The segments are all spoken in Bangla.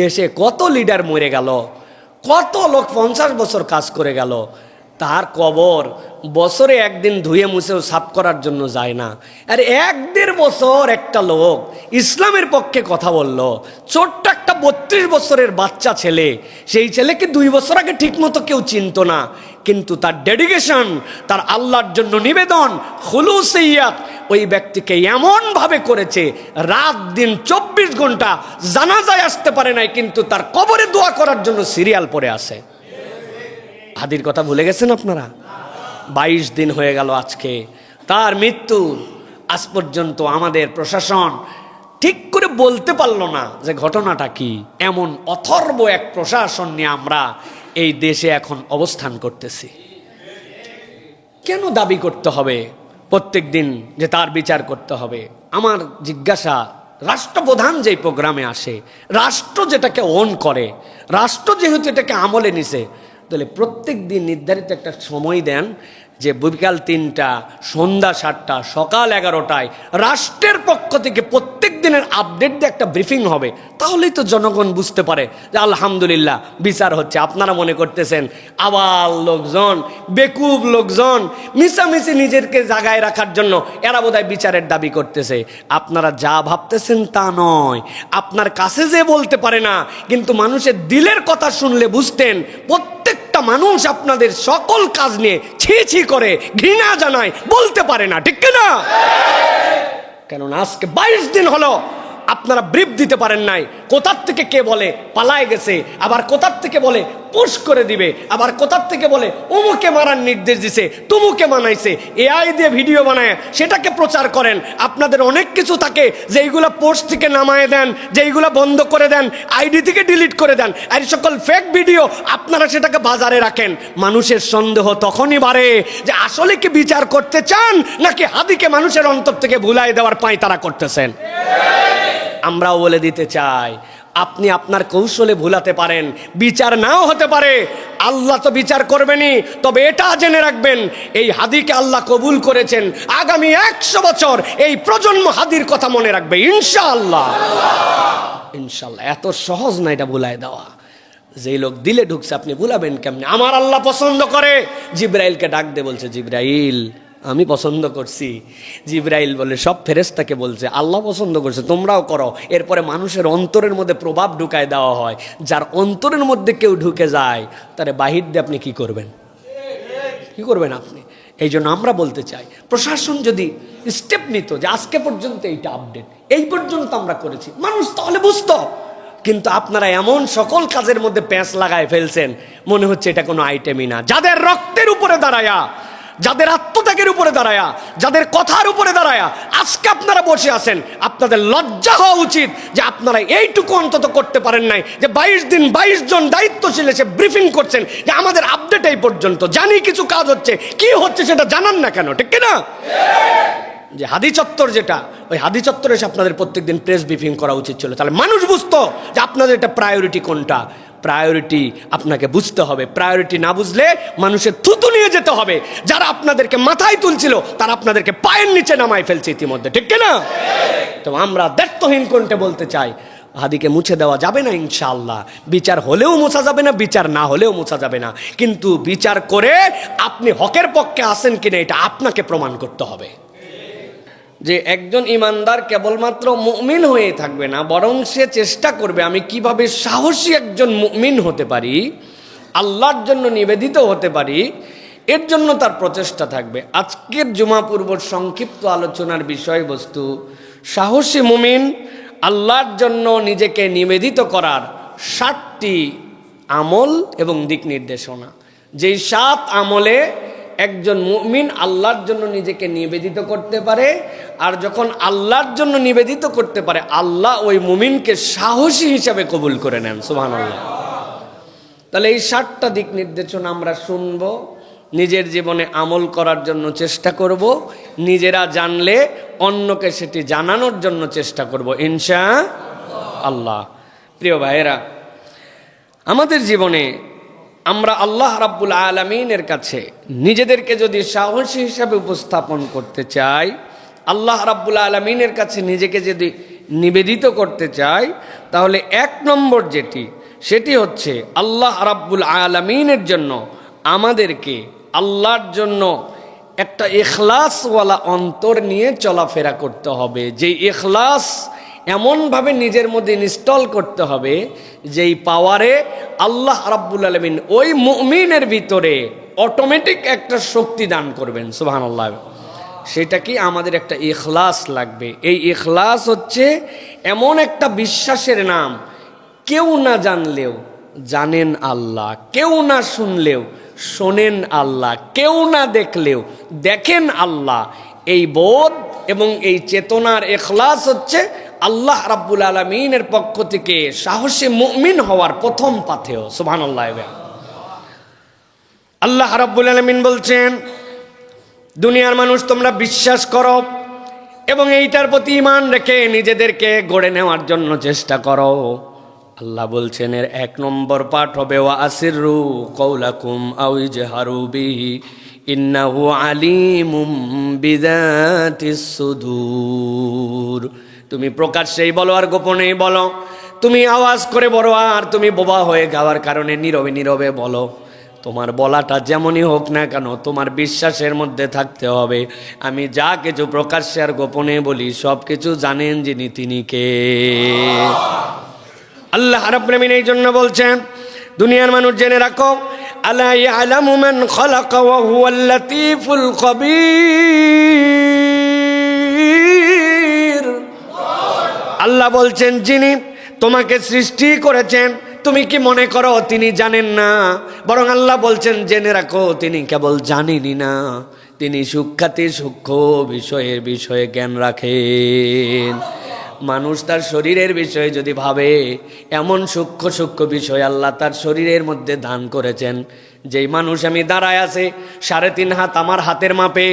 দেশে কত লিডার মরে গেল, কত লোক পঞ্চাশ বছর কাজ করে গেল, তার কবর বছরে একদিন ধুয়ে মুছেও সাফ করার জন্য যায় না। আর এক দেড় বছর একটা লোক ইসলামের পক্ষে কথা বলল, ছোট্ট একটা বত্রিশ বছরের বাচ্চা ছেলে, সেই ছেলেকে দুই বছর আগে ঠিকমতো কেউ চিনত না। কিন্তু তার ডেডিকেশন তার আল্লাহর জন্য নিবেদন হুলুসিয়াত ওই ব্যক্তিকে এমনভাবে করেছে, রাত দিন চব্বিশ ঘণ্টা জানাজায় আসতে পারে নাই, কিন্তু তার কবরে দোয়া করার জন্য সিরিয়াল পড়ে আসে হাদির কথা ভুলে গেছেন আপনারা? বাইশ দিন হয়ে গেল আজকে। তার মৃত্যু, আজ পর্যন্ত আমাদের প্রশাসন ঠিক করে বলতে পারল না যে ঘটনাটা কি। এমন অথর্ব এক প্রশাসন নিয়ে আমরা এই দেশে এখন অবস্থান করতেছি। কেন দাবি করতে হবে? প্রত্যেক দিন যে তার বিচার করতে হবে। আমার জিজ্ঞাসা, রাষ্ট্রপ্রধান যে প্রোগ্রামে আসে, রাষ্ট্র যেটাকে অন করে, রাষ্ট্র যেহেতু এটাকে আমলে নিছে, তাহলে প্রত্যেক দিন নির্ধারিত একটা সময় দেন যে বিকাল তিনটা, সন্ধ্যা সাতটা, সকাল এগারোটায় রাষ্ট্রের পক্ষ থেকে প্রত্যেক দিনের আপডেট দিয়ে একটা ব্রিফিং হবে। তাহলেই তো জনগণ বুঝতে পারে যে আলহামদুলিল্লাহ বিচার হচ্ছে। আপনারা মনে করতেছেন আবার লোকজন, বেকুব লোকজন, মিশামিশি নিজেকে জাগায় রাখার জন্য এরা বোধহয় বিচারের দাবি করতেছে। আপনারা যা ভাবতেছেন তা নয়। আপনার কাছে যে বলতে পারে না, কিন্তু মানুষের দিলের কথা শুনলে বুঝতেন প্রত্যেকটা মানুষ আপনাদের সকল কাজ নিয়ে ছি ছি করে ঘৃণা জানায়, বলতে পারে না, ঠিক না কেননা আজকে বাইশ দিন হলো আপনারা ব্রিফ দিতে পারেন নাই। কোথার থেকে কে বলে, পালায় গেছে, আবার কোথার থেকে বলে, পুশ করে দিবে, আবার কোথার থেকে বলে অমুকে মারার নির্দেশ দিছে, তুমুকে মানাইছে। এআই দিয়ে ভিডিও বানায়, সেটাকে প্রচার করেন। আপনাদের অনেক কিছু থাকে, যেইগুলো পোস্ট থেকে নামায় দেন, যেইগুলো বন্ধ করে দেন, আইডি থেকে ডিলিট করে দেন। আর সকল ফেক ভিডিও আপনারা সেটাকে বাজারে রাখেন। মানুষের সন্দেহ তখনই বাড়ে যে আসলে কি বিচার করতে চান, নাকি হাদিকে মানুষের অন্তর থেকে ভুলাই দেওয়ার পায় তারা করতেছেন। আমরাও বলে দিতে চাই। আপনি আপনার কৌশলে ভুলাতে পারেন, বিচার নাও হতে পারে। আল্লাহ তো বিচার করবেনই, তবে এটা জেনে রাখবেন, এই হাদিকে আল্লাহ কবুল করেছেন আগামী একশো বছর, এই প্রজন্ম হাদির কথা মনে রাখবে, ইনশাআল্লাহ। ইনশাল্লাহ এত সহজ না এটা ভুলায় দেওয়া। যেই লোক দিলে ঢুকছে, আপনি ভুলাবেন কেমনি? আমার আল্লাহ পছন্দ করে, জিব্রাইলকে ডাক দে বলছে, জিব্রাইল আমি পছন্দ করছি। জিব্রাইল বলে, সব ফেরেস্তাকে বলছে, আল্লাহ পছন্দ করছে, তোমরাও করো। এরপরে মানুষের অন্তরের মধ্যে প্রভাব ঢুকায় দেওয়া হয়। যার অন্তরের মধ্যে কেউ ঢুকে যায়, তারে বাহির দিয়ে আপনি কি করবেন? কি করবেন আপনি? এই জন্য আমরা বলতে চাই, প্রশাসন যদি স্টেপ নিত যে আজকে পর্যন্ত এইটা আপডেট এই পর্যন্ত আমরা করেছি, মানুষ তাহলে বুঝতো। কিন্তু আপনারা এমন সকল কাজের মধ্যে প্যাঁচ লাগায় ফেলছেন, মনে হচ্ছে এটা কোনো আইটেমই না। যাদের রক্তের উপরে দাঁড়ায়া যাদের আত্মত্যাগের উপরে দাঁড়ায়া, যাদের কথার উপরে দাঁড়ায়া, আজকে আপনারা বসে আছেন, আপনাদের লজ্জা হওয়া উচিত যে আপনারা এইটুকু অন্তত করতে পারেন নাই, যে বাইশ দিন বাইশ জন দায়িত্বশীল এসে ব্রিফিং করছেন যে আমাদের আপডেট এই পর্যন্ত, জানি কিছু কাজ হচ্ছে, কি হচ্ছে সেটা জানান না কেন, ঠিক না যে হাদি চত্বর যেটা, ওই হাদি চত্বরে এসে আপনাদের প্রত্যেকদিন প্রেস ব্রিফিং করা উচিত ছিল। তাহলে মানুষ বুঝতো যে আপনাদের এটা প্রায়োরিটি কোনটা। প্রায়োরিটি আপনাকে বুঝতে হবে। প্রায়োরিটি না বুঝলে মানুষের থুতু নিয়ে যেতে হবে। যারা আপনাদেরকে মাথায় তুলছিল, তারা আপনাদেরকে পায়ের নিচে নামায় ফেলছে ইতিমধ্যে। ঠিক না তো আমরা দায়িত্বহীন কোনটা বলতে চাই, হাদিকে মুছে দেওয়া যাবে না ইনশাআল্লাহ। বিচার হলেও মোছা যাবে না, বিচার না হলেও মোছা যাবে না। কিন্তু বিচার করে আপনি হকের পক্ষে আসেন কিনা, এটা আপনাকে প্রমাণ করতে হবে। যে একজন ইমানদার কেবলমাত্র মুমিন হয়ে থাকবে না, বরং সে চেষ্টা করবে, আমি কীভাবে সাহসী একজন মুমিন হতে পারি, আল্লাহর জন্য নিবেদিত হতে পারি, এর জন্য তার প্রচেষ্টা থাকবে। আজকের জুমা পূর্ব সংক্ষিপ্ত আলোচনার বিষয়বস্তু, সাহসী মুমিন আল্লাহর জন্য নিজেকে নিবেদিত করার ষাটটি আমল এবং দিক নির্দেশনা। যেই সাত আমলে একজন মুমিন আল্লাহর জন্য নিজেকে নিবেদিত করতে পারে, আর যখন আল্লাহর জন্য নিবেদিত করতে পারে, আল্লাহ ওই মুমিনকে সাহসী হিসাবে কবুল করে নেন সুহান আল্লাহ তাহলে এই ষাটটা দিক নির্দেশনা আমরা শুনব, নিজের জীবনে আমল করার জন্য চেষ্টা করব, নিজেরা জানলে অন্যকে সেটি জানানোর জন্য চেষ্টা করব, ইনশা আল্লাহ। প্রিয় ভাইয়েরা, আমাদের জীবনে আমরা আল্লাহ রাব্বুল আলমিনের কাছে নিজেদেরকে যদি সাহসী হিসাবে উপস্থাপন করতে চাই, আল্লাহ রাব্বুল আলমিনের কাছে নিজেকে যদি নিবেদিত করতে চাই, তাহলে এক নম্বর যেটি, সেটি হচ্ছে আল্লাহ রাব্বুল আলমিনের জন্য আমাদেরকে আল্লাহর জন্য একটা এখলাসওয়ালা অন্তর নিয়ে চলাফেরা করতে হবে। যে এখলাস এমনভাবে নিজের মধ্যে ইনস্টল করতে হবে যেই পাওয়ারে আল্লাহ রাব্বুল আলমিন ওই মুমিনের ভিতরে অটোমেটিক একটা শক্তি দান করবেন সুবাহ আল্লাহ সেটা কি আমাদের একটা ইখলাস লাগবে। এই ইখলাস হচ্ছে এমন একটা বিশ্বাসের নাম, কেউ না জানলেও জানেন আল্লাহ, কেউ না শুনলেও শোনেন আল্লাহ, কেউ না দেখলেও দেখেন আল্লাহ। এই বোধ এবং এই চেতনার এখলাস হচ্ছে আল্লাহ রাব্বুল আলমিনের পক্ষ থেকে সাহসী মুমিন হওয়ার প্রথম পাথেও সুবহান আল্লাহ রাব্বুল আলমিন বলছেন, দুনিয়ার মানুষ তোমরা বিশ্বাস করো এবং এইটার প্রতি ইমান রেখে নিজেদেরকে গড়ে নেওয়ার জন্য চেষ্টা করো। আল্লাহ বলছেন, এর এক নম্বর পাঠ হবে, ওয়া আসিরু কৌলাকুম আউই জেহারু বিহি, ইন্নাহু আলিমুম বিদাতিস সুদূর। তুমি প্রকাশ্যেই বলো আর গোপনেই বলো। তুমি আওয়াজ করে বলো আর তুমি বোবা হয়ে গাওয়ার কারণে নীরবে নীরবে বলো। তোমার বলাটা যেমনই হোক না কেন, তোমার বিশ্বাসের মধ্যে থাকতে হবে। আমি যা কিছু প্রকাশ্যে আর গোপনে বলি সব কিছু জানেন যিনি তিনি কে। আল্লাহ রাব্বুল এই জন্য বলছেন, দুনিয়ার মানুষ জেনে রাখো, আলা ইয়ালামু মান খালাকা ওয়া হুয়াল খবীর। আল্লাহ বলছেন, যিনি তোমাকে সৃষ্টি করেছেন, তুমি কি মনে করো তিনি জানেন না? বরং আল্লাহ বলছেন, জেনে রাখো, তিনি কেবল জানেনই না। তিনি সুখ্যাতি, সূক্ষ্ম বিষয়ের বিষয়ে জ্ঞান রাখেন। মানুষ তার শরীরের বিষয়ে যদি ভাবে, এমন সূক্ষ্ম সূক্ষ্ম বিষয় আল্লাহ তার শরীরের মধ্যে দান করেছেন যেই মানুষ আমি দাঁড়ায় আছে, সাড়ে তিন হাত আমার হাতের মাপে,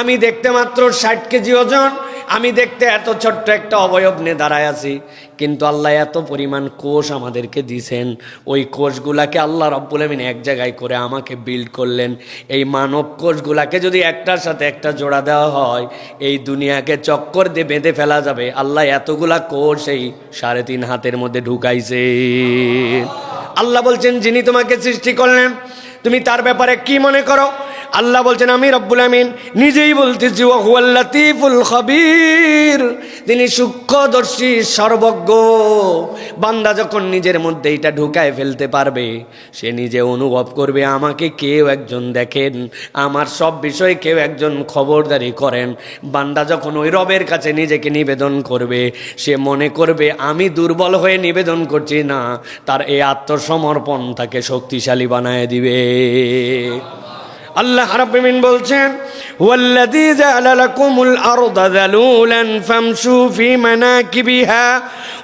আমি দেখতে মাত্র ষাট কেজি ওজন, আমি দেখতে এত ছোট্ট একটা অবয়ব নিয়ে দাঁড়ায় আছি। কিন্তু আল্লাহ এত পরিমাণ কোষ আমাদেরকে দিছেন ওই কোষগুলাকে আল্লাহ রব্বুল আমিন এক জায়গায় করে আমাকে বিল্ড করলেন। এই মানব কোষগুলাকে যদি একটার সাথে একটা জোড়া দেওয়া হয়, এই দুনিয়াকে চক্কর দিয়ে বেঁধে ফেলা যাবে। আল্লাহ এতগুলা কোষ এই সাড়ে তিন হাতের মধ্যে ঢুকাইছে। আল্লাহ বলছেন, যিনি তোমাকে সৃষ্টি করলেন তুমি তার ব্যাপারে কি মনে করো? আল্লাহ বলছেন, আমি রব্বুল আমিন নিজেই বলতেছি ও হুয়াল্লাতিফুল খবির তিনি সূক্ষ্মদর্শী, সর্বজ্ঞ। বান্দা যখন নিজের মধ্যে এটা ঢুকায় ফেলতে পারবে, সে নিজে অনুভব করবে, আমাকে কেউ একজন দেখেন, আমার সব বিষয়ে কেউ একজন খবরদারি করেন। বান্দা যখন ওই রবের কাছে নিজেকে নিবেদন করবে, সে মনে করবে, আমি দুর্বল হয়ে নিবেদন করছি না, তার এই আত্মসমর্পণ তাকে শক্তিশালী বানায় দিবে। আল্লাহ রাব্বিমিন বলছেন, ওয়াল্লাযী জাআলা লাকুমুল আরদা যালুলান ফামশু ফি মানাকিবিহা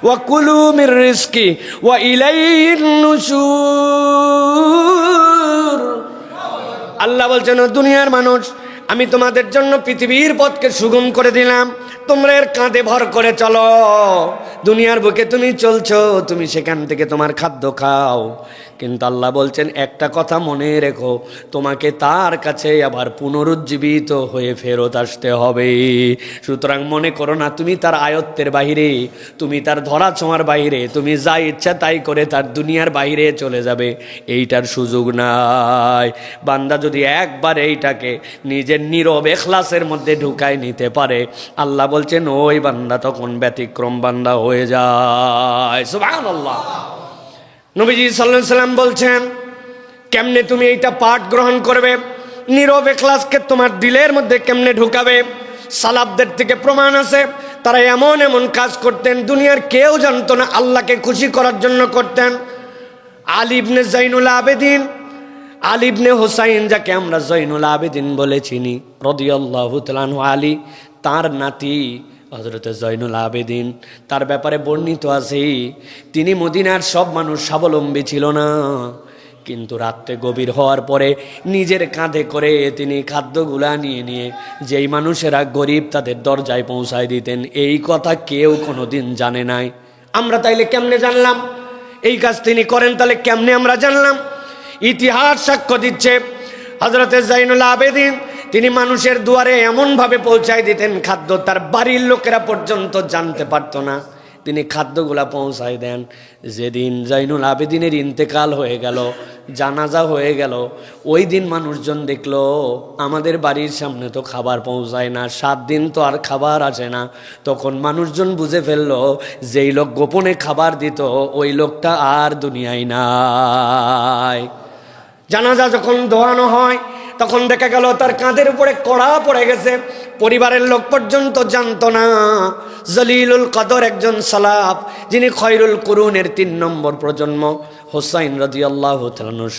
ওয়া কুলু মির রিজকি ওয়া ইলাইহিন নুশুর। আল্লাহ বলছেন দুনিয়ার মানুষ, আমি তোমাদের জন্য পৃথিবীর পথকে সুগম করে দিলাম। তোমরা এর কাঁধে ভর করে চলো। দুনিয়ার বুকে তুমি চলছো, তুমি সেখান থেকে তোমার খাদ্য খাও। কিন্তু আল্লাহ বলছেন, একটা কথা মনে রেখো, তোমাকে তার কাছে আবার পুনরুজ্জীবিত হয়ে ফেরত আসতে হবে। সুতরাং মনে করো না, তুমি তার আয়ত্তের বাহিরে, তুমি তার ধরা ছোঁয়ার বাহিরে, তুমি যা ইচ্ছা তাই করে তার দুনিয়ার বাইরে চলে যাবে। এইটার সুযোগ নাই। বান্দা যদি একবার এইটাকে নিজের নীরব এখলাসের মধ্যে ঢুকায় নিতে পারে, আল্লাহ বলছেন ওই বান্দা, তখন ব্যতিক্রম বান্দা হয়ে যায়। সুবহানাল্লাহ। নবীজি সাল্লাহ সাল্লাম বলছেন, কেমনে তুমি এইটা পাঠ গ্রহণ করবে? নীরব এখলাসকে তোমার দিলের মধ্যে কেমনে ঢুকাবে? সালাবদের থেকে প্রমাণ আছে, তারা এমন এমন কাজ করতেন, দুনিয়ার কেউ জানতো না আল্লাহকে খুশি করার জন্য করতেন। আলিবনে জাইনুল আবেদিন আলিবনে হোসাইন যাকে আমরা জৈনুল আবেদিন বলে চিনি, রদিয়াল্লাহ আলী তার নাতি হজরত জৈনুল আবেদিন, তার ব্যাপারে বর্ণিত আছে, তিনি মদিনার সব মানুষ স্বাবলম্বী ছিল না। কিন্তু রাত্রে গভীর হওয়ার পরে নিজের কাঁধে করে তিনি খাদ্যগুলা নিয়ে নিয়ে যেই মানুষেরা গরিব তাদের দরজায় পৌঁছায় দিতেন, এই কথা কেউ কোনোদিন জানে নাই। আমরা তাইলে কেমনে জানলাম? এই কাজ তিনি করেন তাহলে কেমনে আমরা জানলাম? ইতিহাস সাক্ষ্য দিচ্ছে হজরতে জাইনুল আবেদিন তিনি মানুষের দুয়ারে এমনভাবে পৌঁছায় দিতেন, খাদ্য তার বাড়ির লোকেরা পর্যন্ত জানতে পারতো না। তিনি খাদ্যগুলা পৌঁছায় দেন। যেদিন জাইনুল আবেদিনের ইন্তেকাল হয়ে গেল, জানাজা হয়ে গেল, ওই দিন মানুষজন দেখল, আমাদের বাড়ির সামনে তো খাবার পৌঁছায় না, সাত দিন তো আর খাবার আসে না। তখন মানুষজন বুঝে ফেলল, যেই লোক গোপনে খাবার দিত, ওই লোকটা আর দুনিয়ায় নাই। জানাজা যখন দোয়ানো হয় তখন দেখা গেল তার কাঁধের উপরে কড়া পড়ে গেছে। পরিবারের লোক পর্যন্ত জানতো না। জলিলুল কদর একজন সালাফ, যিনি খয়রুল কুরুনের তিন নম্বর প্রজন্ম। হোসাইন রদি আল্লাহ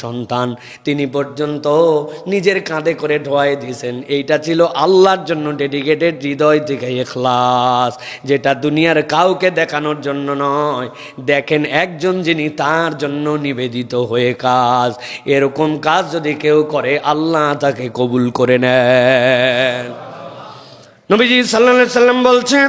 সন্তান। তিনি পর্যন্ত নিজের কাঁধে করে ঢোয়াই দিয়েছেন। এইটা ছিল আল্লাহর জন্য ডেডিকেটেড হৃদয় থেকে এখলাস যেটা দুনিয়ার কাউকে দেখানোর জন্য নয়। দেখেন একজন যিনি তার জন্য নিবেদিত হয়ে কাজ, এরকম কাজ যদি কেউ করে, আল্লাহ তাকে কবুল করে নেন। নবীজি সাল্লাল্লাহু সাল্লাম বলছেন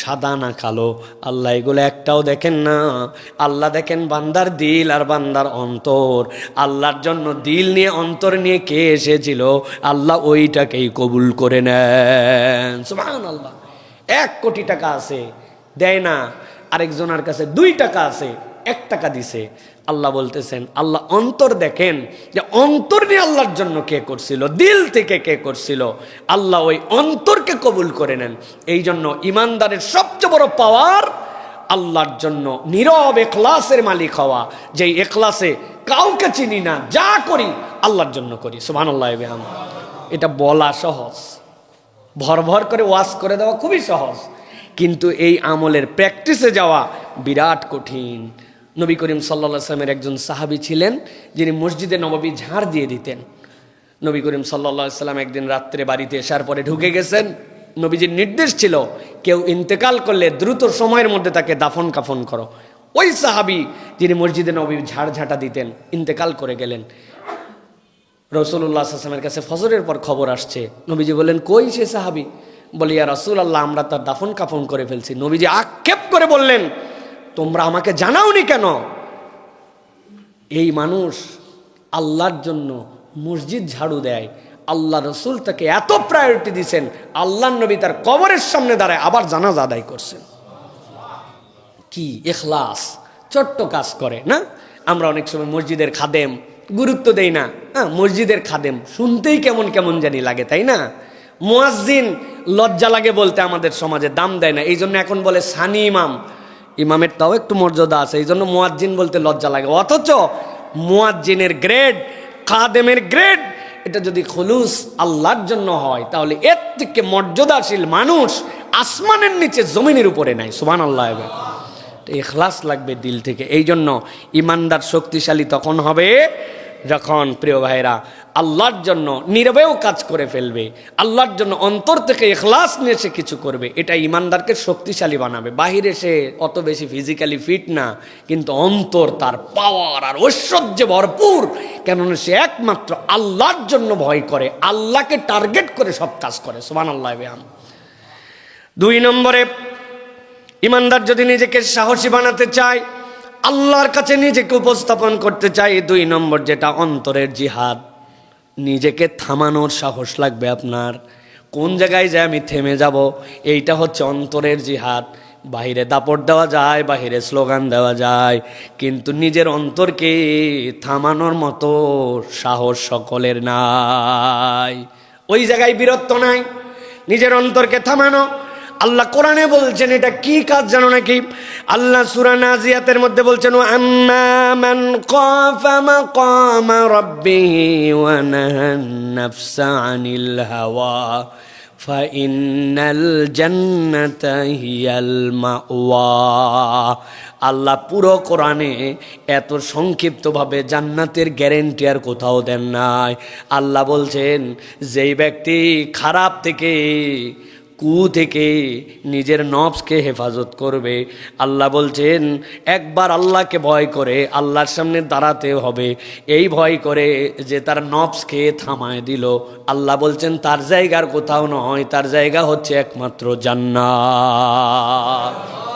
সাদা না কালো? আল্লাহ এগুলো একটাও দেখেন না। আল্লাহ দেখেন বান্দার দিল আর বান্দার অন্তর। আল্লাহর জন্য দিল নিয়ে অন্তর নিয়ে কে এসেছিল? আল্লাহ ওইটাকেই কবুল করে নেন। সুমান আল্লাহ এক কোটি টাকা আছে, দেয় না। আরেকজনের কাছে দুই টাকা আছে, এক টাকা দিছে। আল্লাহ বলতেছেন, আল্লাহ অন্তর দেখেন যে অন্তর নিয়ে আল্লাহর জন্য কে করছিল, দিল থেকে কে করছিল। আল্লাহ ওই অন্তরকে কবুল করে নেন। এই জন্য ইমানদারের সবচেয়ে বড় পাওয়ার আল্লাহর জন্য নীরব এখলাসের মালিক হওয়া। যেই এখলাসে কাউকে চিনি না, যা করি আল্লাহর জন্য করি। সুমান আল্লাহ এটা বলা সহজ। ভর ভর করে ওয়াশ করে দেওয়া খুবই সহজ। কিন্তু এই আমলের প্র্যাকটিসে যাওয়া বিরাট কঠিন। নবী করিম সাল্লা সাল্লামের একজন সাহাবি ছিলেন, যিনি মসজিদে নববী ঝাড় দিয়ে দিতেন। নবী করিম সাল্লা সাল্লাম একদিন রাত্রে বাড়িতে আসার পরে ঢুকে গেছেন। নবীজির নির্দেশ ছিল, কেউ ইন্তেকাল করলে দ্রুত সময়ের মধ্যে তাকে দাফন কাফন করো। ওই সাহাবি, যিনি মসজিদে নবী ঝাড় ঝাঁটা দিতেন, ইন্তেকাল করে গেলেন। রসুল্লাহ আসলামের কাছে ফজরের পর খবর আসছে। নবীজি বললেন, কই সে সাহাবি? বলি, ইয়া রসুল আল্লাহ আমরা তার দাফন কাফন করে ফেলছি। নবীজি আক্ষেপ করে বললেন তোমরা আমাকে জানাওনি কেন? এই মানুষ আল্লাহর জন্য মসজিদ ঝাড়ু দেয়। আল্লাহ রসুল তাকে এত প্রায়োরিটি দিছেন আল্লাহ নবী তার কবরের সামনে দাঁড়ায়, আবার জানাজ আদায় করছেন। কি এখলাস ছোট্ট কাজ করে, না? আমরা অনেক সময় মসজিদের খাদেম, গুরুত্ব দেই না। হ্যাঁ মসজিদের খাদেম, শুনতেই কেমন কেমন জানি লাগে, তাই না? মুয়াজ্জিন লজ্জা লাগে বলতে আমাদের সমাজে দাম দেয় না এই জন্য এখন বলে সানি ইমাম। ইমামের তাও একটু মর্যাদা আছে এই জন্য মোয়াজ্জিন বলতে লজ্জা লাগে। অথচ মোয়াজ্জিনের গ্রেড খাদেমের গ্রেড এটা যদি খলুস আল্লাহর জন্য হয়, তাহলে এর থেকে মর্যাদাশীল মানুষ আসমানের নিচে জমিনের উপরে নাই সুবান আল্লাহ হবে এখলাস লাগবে দিল থেকে। এই জন্য ইমানদার শক্তিশালী তখন হবে যখন প্রিয় ভাইরা, আল্লাহর জন্য নীরবেও কাজ করে ফেলবে, আল্লাহর জন্য অন্তর থেকে এখলাস নিয়ে সে কিছু করবে, এটা ইমানদারকে শক্তিশালী বানাবে। বাহিরে সে অত বেশি ফিজিক্যালি ফিট না, কিন্তু অন্তর তার পাওয়ার আর ঐশ্বর্যে ভরপুর, কেননা সে একমাত্র আল্লাহর জন্য ভয় করে, আল্লাহকে টার্গেট করে সব কাজ করে। সোমান আল্লাহ বেহাম। দুই নম্বরে, ইমানদার যদি নিজেকে সাহসী বানাতে চায় আল্লাহর কাছে নিজেকে উপস্থাপন করতে চাই দুই নম্বর যেটা, অন্তরের জিহাদ। নিজেকে থামানোর সাহস লাগবে আপনার। কোন জায়গায় যে আমি থেমে যাব, এইটা হচ্ছে অন্তরের জিহাদ। বাহিরে দাপট দেওয়া যায়, বাহিরে স্লোগান দেওয়া যায়, কিন্তু নিজের অন্তরকে থামানোর মতো সাহস সকলের নাই। ওই জায়গায় বীরত্ব নাই। নিজের অন্তরকে থামানো আল্লাহ কোরআনে বলছেন, এটা কি কাজ জানো নাকি? আল্লাহ সূরা নাজিয়াতের মধ্যে বলছেন আল্লাহ পুরো কোরআনে এত সংক্ষিপ্তভাবে জান্নাতের গ্যারেন্টি আর কোথাও দেন নাই। আল্লাহ বলছেন, যেই ব্যক্তি খারাপ থেকে কু থেকে নিজের নবসকে হেফাজত করবে। আল্লাহ বলছেন, একবার আল্লাহকে ভয় করে আল্লাহর সামনে দাঁড়াতে হবে। এই ভয় করে যে তার নবসকে থামায় দিল। আল্লাহ বলছেন, তার জায়গার কোথাও নয়, তার জায়গা হচ্ছে একমাত্র জান্নাত।